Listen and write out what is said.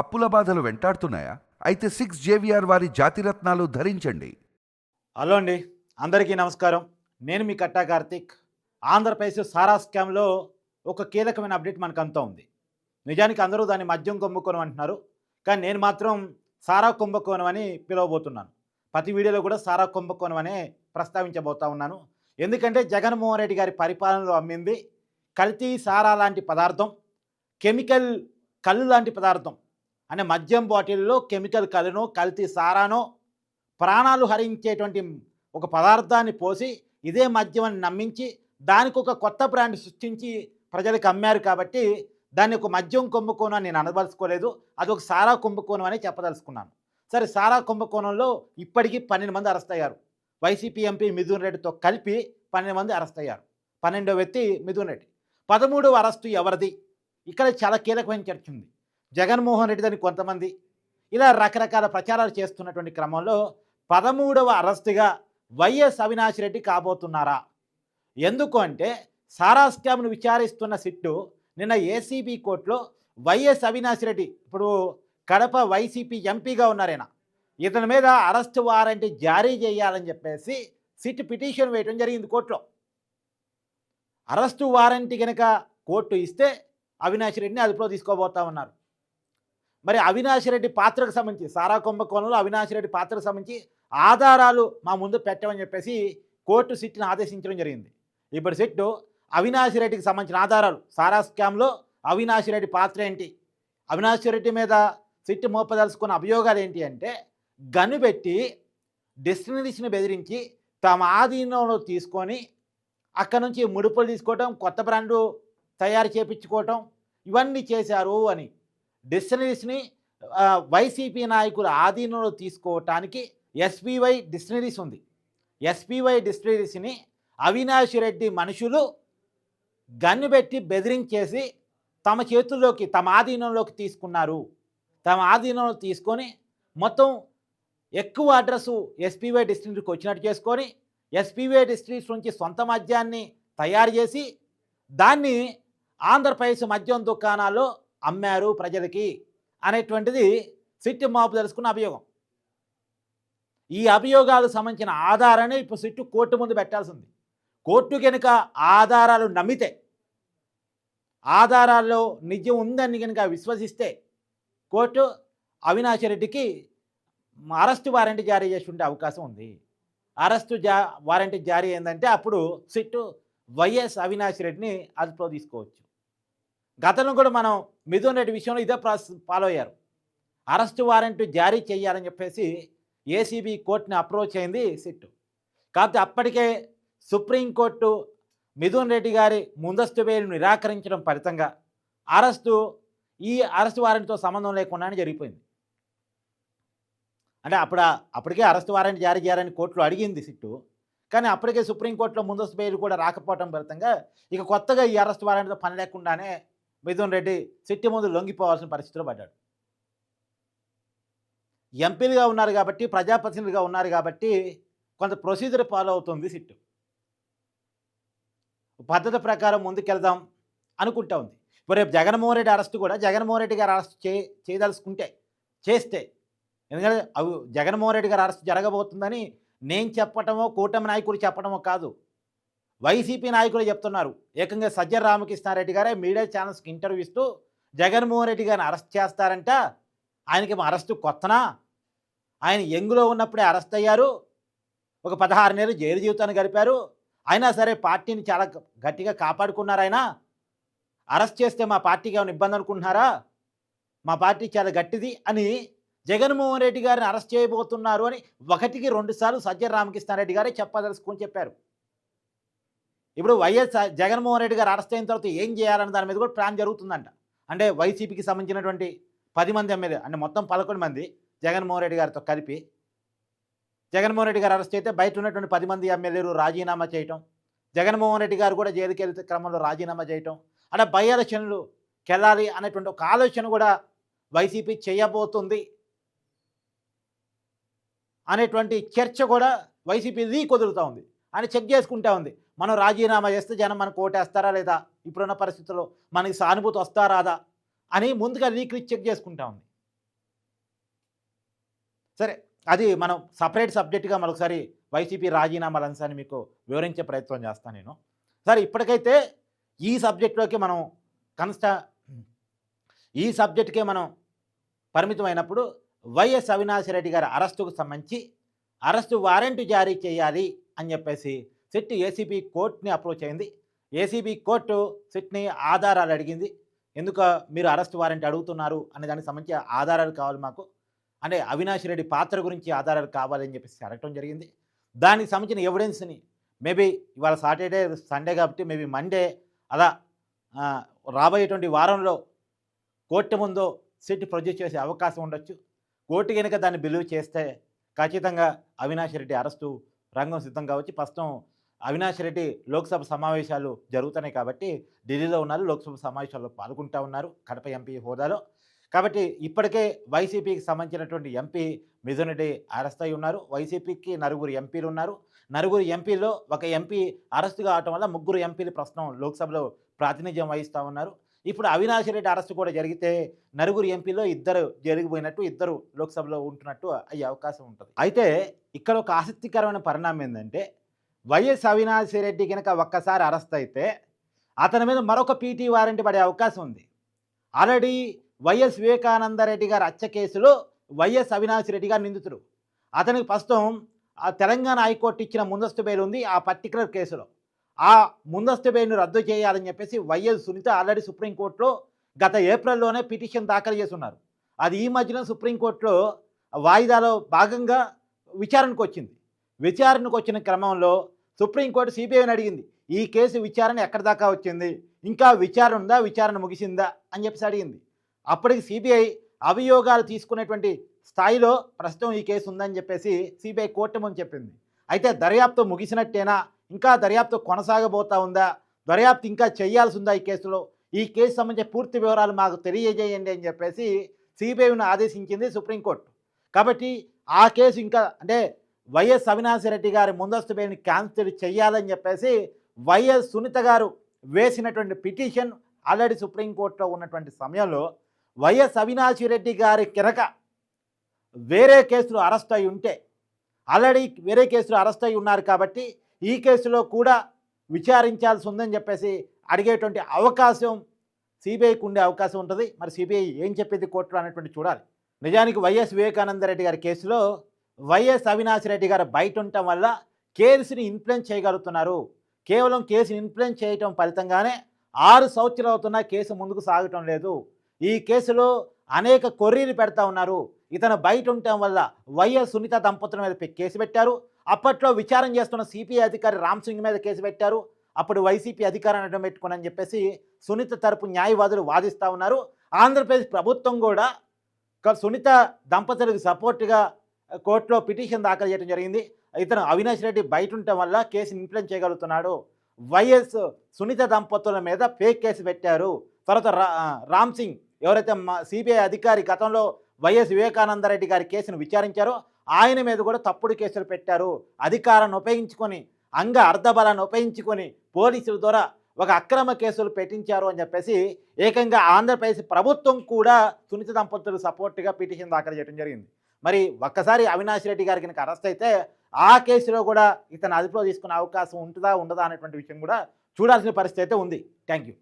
అప్పుల బాధలు వెంటాడుతున్నాయా? అయితే సిక్స్ జేవిఆర్ వారి జాతిరత్నాలు ధరించండి. హలో అండి. అందరికీ నమస్కారం. నేను మీ కట్టా కార్తిక్. ఆంధ్రప్రదేశ్ సారా స్కామ్లో ఒక కీలకమైన అప్డేట్ మనకు అంతా ఉంది. నిజానికి అందరూ దాన్ని మద్యం కుంభకోణం అంటున్నారు. కానీ నేను మాత్రం సారా కుంభకోణం అని పిలవబోతున్నాను. ప్రతి వీడియోలో కూడా సారా కుంభకోణం అనే ప్రస్తావించబోతా ఉన్నాను. ఎందుకంటే జగన్మోహన్ రెడ్డి గారి పరిపాలనలో అమ్మింది కల్తీ సారా లాంటి పదార్థం కెమికల్ కళ్ళు లాంటి పదార్థం అనే మద్యం బాటిల్లో కెమికల్ కలను కల్తీ సారానో ప్రాణాలు హరించేటువంటి ఒక పదార్థాన్ని పోసి ఇదే మద్యం అని నమ్మించి దానికి ఒక కొత్త బ్రాండ్ సృష్టించి ప్రజలకు అమ్మారు కాబట్టి దాన్ని ఒక మద్యం కుంభకోణం అని నేను అనదలుచుకోలేదు. అది ఒక సారా కుంభకోణం అని చెప్పదలుచుకున్నాను. సరే సారా కుంభకోణంలో ఇప్పటికీ పన్నెండు మంది అరెస్ట్ అయ్యారు. వైసీపీ ఎంపీ మిథున్ రెడ్డితో కలిపి పన్నెండు మంది అరెస్ట్ అయ్యారు. పన్నెండో వ్యక్తి మిథున్ రెడ్డి. పదమూడవ అరెస్టు ఎవరిది? ఇక్కడ చాలా కీలకమైన చర్చ ఉంది. జగన్మోహన్ రెడ్డి అని కొంతమంది ఇలా రకరకాల ప్రచారాలు చేస్తున్నటువంటి క్రమంలో పదమూడవ అరెస్టుగా వైఎస్ అవినాష్ రెడ్డి కాబోతున్నారా? ఎందుకు అంటే సారా స్కామ్ను విచారిస్తున్న సిట్టు నిన్న ఏసీబీ కోర్టులో వైఎస్ అవినాష్ రెడ్డి ఇప్పుడు కడప వైసీపీ ఎంపీగా ఉన్నారైనా? ఇతని మీద అరెస్ట్ వారెంట్ జారీ చేయాలని చెప్పేసి సిట్ పిటిషన్ వేయడం జరిగింది కోర్టులో. అరెస్టు వారెంట్ కనుక కోర్టు ఇస్తే అవినాష్ రెడ్డిని అదుపులో తీసుకోబోతా ఉన్నారు. మరి అవినాశ్రెడ్డి పాత్రకు సంబంధించి సారా కుంభకోణంలో అవినాష్ రెడ్డి పాత్రకు సంబంధించి ఆధారాలు మా ముందు పెట్టమని చెప్పేసి కోర్టు సిట్ని ఆదేశించడం జరిగింది. ఇప్పుడు సిట్టు అవినాశిరెడ్డికి సంబంధించిన ఆధారాలు సారా స్కామ్లో అవినాష్ రెడ్డి పాత్ర ఏంటి? అవినాష్ రెడ్డి మీద సిట్టు మోపదలుచుకున్న అభియోగాలు ఏంటి అంటే గన్ను పెట్టి బెదిరించి తమ ఆధీనంలో తీసుకొని అక్కడ నుంచి ముడుపులు తీసుకోవటం కొత్త బ్రాండు తయారు చేపించుకోవటం ఇవన్నీ చేశారు అని డిస్టినరీస్ని వైసీపీ నాయకుల ఆధీనంలో తీసుకోవటానికి ఎస్పీవై డిస్టినరీస్ ఉంది. ఎస్పీవై డిస్టినరీస్ని అవినాష్ రెడ్డి మనుషులు గన్ను పెట్టి బెదిరించేసి తమ చేతుల్లోకి తమ ఆధీనంలోకి తీసుకున్నారు. తమ ఆధీనంలో తీసుకొని మొత్తం ఎక్కువ అడ్రస్సు ఎస్పీవై డిస్టినరీకి వచ్చినట్టు చేసుకొని ఎస్పీవై డిస్టినరీస్ నుంచి సొంత మద్యాన్ని తయారు చేసి దాన్ని ఆంధ్రప్రదేశ్ మద్యం దుకాణాల్లో అమ్మారు ప్రజలకి అనేటువంటిది సిట్టు మాపు తెలుసుకున్న అభియోగం. ఈ అభియోగాలకు సంబంధించిన ఆధారాన్ని ఇప్పుడు సిట్టు కోర్టు ముందు పెట్టాల్సింది. కోర్టు కనుక ఆధారాలు నమ్మితే ఆధారాల్లో నిజం ఉందని కనుక విశ్వసిస్తే కోర్టు అవినాష్ రెడ్డికి అరెస్టు వారెంట్ జారీ చేసి ఉండే అవకాశం ఉంది. అరెస్టు జా వారెంట్ జారీ అయిందంటే అప్పుడు సిట్టు వైఎస్ అవినాష్ రెడ్డిని అదుపులో తీసుకోవచ్చు. గతంలో కూడా మనం మిథున్ రెడ్డి విషయంలో ఇదే ప్రాసెస్ ఫాలో అయ్యారు. అరెస్ట్ వారెంట్ జారీ చేయాలని చెప్పేసి ఏసీబీ కోర్టుని అప్రోచ్ అయింది సిట్టు. కాకపోతే అప్పటికే సుప్రీంకోర్టు మిథున్ రెడ్డి గారి ముందస్తు బెయిల్ నిరాకరించడం ఫలితంగా అరెస్టు ఈ అరెస్ట్ వారెంట్తో సంబంధం లేకుండానే జరిగిపోయింది. అంటే అప్పుడు అప్పటికే అరెస్ట్ వారెంట్ జారీ చేయాలని కోర్టులో అడిగింది సిట్టు. కానీ అప్పటికే సుప్రీంకోర్టులో ముందస్తు బెయిల్ కూడా రాకపోవడం ఫలితంగా ఇక కొత్తగా ఈ అరెస్ట్ వారెంట్తో పని లేకుండానే మిథున్ రెడ్డి సిట్టి ముందు లొంగిపోవాల్సిన పరిస్థితిలో పడ్డాడు. ఎంపీలుగా ఉన్నారు కాబట్టి ప్రజాప్రతినిధులుగా ఉన్నారు కాబట్టి కొంత ప్రొసీజర్ ఫాలో అవుతుంది సిట్టు. పద్ధతి ప్రకారం ముందుకెళ్దాం అనుకుంటా ఉంది. ఇప్పుడు రేపు జగన్మోహన్ రెడ్డి అరెస్ట్ కూడా జగన్మోహన్ రెడ్డి గారు అరెస్ట్ చే చేయదలుచుకుంటే చేస్తే ఎందుకంటే అవి జగన్మోహన్ రెడ్డి గారు అరెస్ట్ జరగబోతుందని నేను చెప్పటమో కూటమి నాయకుడు చెప్పటమో కాదు. వైసీపీ నాయకులు చెప్తున్నారు. ఏకంగా సజ్జర రామకృష్ణారెడ్డి గారే మీడియా ఛానల్స్కి ఇంటర్వ్యూ ఇస్తూ జగన్మోహన్ రెడ్డి గారిని అరెస్ట్ చేస్తారంట. ఆయనకి అరెస్టు కొత్తనా? ఆయన ఎంగులో ఉన్నప్పుడే అరెస్ట్ అయ్యారు. ఒక పదహారు నెలలు జైలు జీవితాన్ని గడిపారు. అయినా సరే పార్టీని చాలా గట్టిగా కాపాడుకున్నారు ఆయన. అరెస్ట్ చేస్తే మా పార్టీకి ఏమైనా ఇబ్బంది అనుకుంటున్నారా? మా పార్టీ చాలా గట్టిది అని జగన్మోహన్ రెడ్డి గారిని అరెస్ట్ చేయబోతున్నారు అని ఒకటికి రెండుసార్లు సజ్జల రామకృష్ణారెడ్డి గారే చెప్పదలుచుకొని చెప్పారు. ఇప్పుడు వైఎస్ జగన్మోహన్ రెడ్డి గారు అరెస్ట్ అయిన తర్వాత ఏం చేయాలన్న దాని మీద కూడా ప్లాన్ జరుగుతుందంట. అంటే వైసీపీకి సంబంధించినటువంటి పది మంది ఎమ్మెల్యే అంటే మొత్తం పదకొండు మంది జగన్మోహన్ రెడ్డి గారితో కలిపి జగన్మోహన్ రెడ్డి గారు అరెస్ట్ అయితే బయట ఉన్నటువంటి పది మంది ఎమ్మెల్యేలు రాజీనామా చేయటం జగన్మోహన్ రెడ్డి గారు కూడా జైలుకి వెళ్తే క్రమంలో రాజీనామా చేయటం అంటే బై ఎలక్షన్లు కెళ్ళాలి అనేటువంటి ఒక ఆలోచన కూడా వైసీపీ చేయబోతుంది అనేటువంటి చర్చ కూడా వైసీపీ రీ కుదురుతూ ఉంది. అని చెక్ చేసుకుంటా ఉంది. మనం రాజీనామా చేస్తే జనం మనకు ఓటేస్తారా లేదా? ఇప్పుడున్న పరిస్థితుల్లో మనకి సానుభూతి వస్తారాదా రాదా? అని ముందుగా రీక్రీచ్ చెక్ చేసుకుంటా ఉంది. సరే అది మనం సపరేట్ సబ్జెక్టుగా మరొకసారి వైసీపీ రాజీనామాల అంశాన్ని మీకు వివరించే ప్రయత్నం చేస్తాను నేను. సరే ఇప్పటికైతే ఈ సబ్జెక్టులోకి మనం కన్స్టా ఈ సబ్జెక్టుకే మనం పరిమితమైనప్పుడు వైఎస్ అవినాష్ రెడ్డి గారి అరెస్టుకు సంబంధించి అరెస్టు వారెంట్ జారీ చేయాలి అని చెప్పేసి సిట్ ఏసీబీ కోర్టుని అప్రోచ్ అయింది. ఏసీబీ కోర్టు సిట్ని ఆధారాలు అడిగింది. ఎందుకు మీరు అరెస్ట్ వారెంట్ అడుగుతున్నారు అనే దానికి సంబంధించి ఆధారాలు కావాలి మాకు. అంటే అవినాష్ రెడ్డి పాత్ర గురించి ఆధారాలు కావాలని చెప్పేసి అడగటం జరిగింది. దానికి సంబంధించిన ఎవిడెన్స్ని మేబీ ఇవాళ సాటర్డే సండే కాబట్టి మేబీ మండే అలా రాబోయేటువంటి వారంలో కోర్టు ముందు సిట్ ప్రొడ్యూస్ చేసే అవకాశం ఉండొచ్చు. కోర్టు కనుక దాన్ని బిలీవ్ చేస్తే ఖచ్చితంగా అవినాష్ రెడ్డి అరెస్టు రంగం సిద్ధం కావచ్చు. ప్రస్తుతం అవినాష్ రెడ్డి లోక్సభ సమావేశాలు జరుగుతున్నాయి కాబట్టి ఢిల్లీలో ఉన్నారు లోక్సభ సమావేశాల్లో పాల్గొంటూ ఉన్నారు కడప ఎంపీ హోదాలో. కాబట్టి ఇప్పటికే వైసీపీకి సంబంధించినటువంటి ఎంపీ మిథున్ రెడ్డి అరెస్ట్ అయి ఉన్నారు. వైసీపీకి నలుగురు ఎంపీలు ఉన్నారు. నలుగురు ఎంపీల్లో ఒక ఎంపీ అరెస్ట్ కావటం వల్ల ముగ్గురు ఎంపీలు ప్రస్తుతం లోక్సభలో ప్రాతినిధ్యం వహిస్తూ ఉన్నారు. ఇప్పుడు అవినాష్ రెడ్డి అరెస్ట్ కూడా జరిగితే నలుగురు ఎంపీలో ఇద్దరు జరిగిపోయినట్టు ఇద్దరు లోక్సభలో ఉంటున్నట్టు అయ్యే అవకాశం ఉంటుంది. అయితే ఇక్కడ ఒక ఆసక్తికరమైన పరిణామం ఏంటంటే వైఎస్ అవినాష్ రెడ్డి కనుక ఒక్కసారి అరెస్ట్ అయితే అతని మీద మరొక పీటీ వారెంట్ పడే అవకాశం ఉంది. ఆల్రెడీ వైఎస్ వివేకానంద రెడ్డి హత్య కేసులో వైఎస్ అవినాష్ రెడ్డి గారు నిందితుడు. అతనికి ప్రస్తుతం ఆ తెలంగాణ హైకోర్టు ఇచ్చిన ముందస్తు బెయిల్ ఉంది ఆ పర్టికులర్ కేసులో. ఆ ముందస్తు బెయిల్ను రద్దు చేయాలని చెప్పేసి వైఎస్ సునీత ఆల్రెడీ సుప్రీంకోర్టులో గత ఏప్రిల్లోనే పిటిషన్ దాఖలు చేస్తున్నారు. అది ఈ మధ్యన సుప్రీంకోర్టులో వాయిదాలో భాగంగా విచారణకు వచ్చింది. విచారణకు వచ్చిన క్రమంలో సుప్రీంకోర్టు సిబిఐని అడిగింది ఈ కేసు విచారణ ఎక్కడి దాకా వచ్చింది? ఇంకా విచారణ ఉందా? విచారణ ముగిసిందా? అని చెప్పేసి అడిగింది. అప్పటికి సిబిఐ అభియోగాలు తీసుకునేటువంటి స్థాయిలో ప్రస్తుతం ఈ కేసు ఉందని చెప్పేసి సిబిఐ కోర్టు ముందు చెప్పింది. అయితే దర్యాప్తు ముగిసినట్టేనా? ఇంకా దర్యాప్తు కొనసాగబోతా ఉందా? దర్యాప్తు ఇంకా చేయాల్సి ఉందా ఈ కేసులో? ఈ కేసు సంబంధించిన పూర్తి వివరాలు మాకు తెలియజేయండి అని చెప్పేసి సిబిఐని ఆదేశించింది సుప్రీంకోర్టు. కాబట్టి ఆ కేసు ఇంకా అంటే వైఎస్ అవినాష్ రెడ్డి గారి ముందస్తు పేరుని క్యాన్సిల్ చేయాలని చెప్పేసి వైఎస్ సునీత గారు వేసినటువంటి పిటిషన్ ఆల్రెడీ సుప్రీంకోర్టులో ఉన్నటువంటి సమయంలో వైఎస్ అవినాష్ రెడ్డి గారి కిరక వేరే కేసులు అరెస్ట్ అయి ఉంటే ఆల్రెడీ వేరే కేసులు అరెస్ట్ అయి ఉన్నారు కాబట్టి ఈ కేసులో కూడా విచారించాల్సి ఉందని చెప్పేసి అడిగేటువంటి అవకాశం సిబిఐకి ఉండే అవకాశం ఉంటుంది. మరి సిబిఐ ఏం చెప్పేది కోర్టులో అనేటువంటి చూడాలి. నిజానికి వైఎస్ వివేకానంద రెడ్డి గారి కేసులో వైఎస్ అవినాష్ రెడ్డి గారు బయట ఉండటం వల్ల కేసుని ఇన్ఫ్లుయెన్స్ చేయగలుగుతున్నారు. కేవలం కేసుని ఇన్ఫ్లుయెన్స్ చేయటం ఫలితంగానే ఆరు సంవత్సరాలు అవుతున్నా కేసు ముందుకు సాగటం లేదు. ఈ కేసులో అనేక కొర్రీలు పెడతా ఉన్నారు. ఇతను బయట ఉండటం వల్ల వైఎస్ సునీత దంపతుల మీద కేసు పెట్టారు. అప్పట్లో విచారం చేస్తున్న సిపిఐ అధికారి రామ్ సింగ్ మీద కేసు పెట్టారు. అప్పుడు వైసీపీ అధికారాన్ని అడ్డం పెట్టుకుని చెప్పేసి సునీత తరపు న్యాయవాదులు వాదిస్తూ ఉన్నారు. ఆంధ్రప్రదేశ్ ప్రభుత్వం కూడా సునీత దంపతులకు సపోర్ట్గా కోర్టులో పిటిషన్ దాఖలు చేయడం జరిగింది. ఇతను అవినాష్ రెడ్డి బయట ఉండటం వల్ల కేసుని ఇన్ఫ్లుయెన్స్ చేయగలుగుతున్నాడు. వైఎస్ సునీత దంపతుల మీద ఫేక్ కేసు పెట్టారు. తర్వాత రా రామ్ సింగ్ ఎవరైతే సిబిఐ అధికారి గతంలో వైఎస్ వివేకానంద రెడ్డి గారి కేసును విచారించారో ఆయన మీద కూడా తప్పుడు కేసులు పెట్టారు. అధికారాన్ని ఉపయోగించుకొని అంగ అర్ధబలాన్ని ఉపయోగించుకొని పోలీసుల ద్వారా ఒక అక్రమ కేసులు పెట్టించారు అని చెప్పేసి ఏకంగా ఆంధ్రప్రదేశ్ ప్రభుత్వం కూడా సునీత దంపతులు సపోర్ట్గా పిటిషన్ దాఖలు చేయడం జరిగింది. మరి ఒక్కసారి అవినాష్ రెడ్డి గారికి కనుక అరెస్ట్ అయితే ఆ కేసులో కూడా ఇతను అదుపులో తీసుకునే అవకాశం ఉంటుందా ఉండదా అనేటువంటి విషయం కూడా చూడాల్సిన పరిస్థితి అయితే ఉంది. Thank you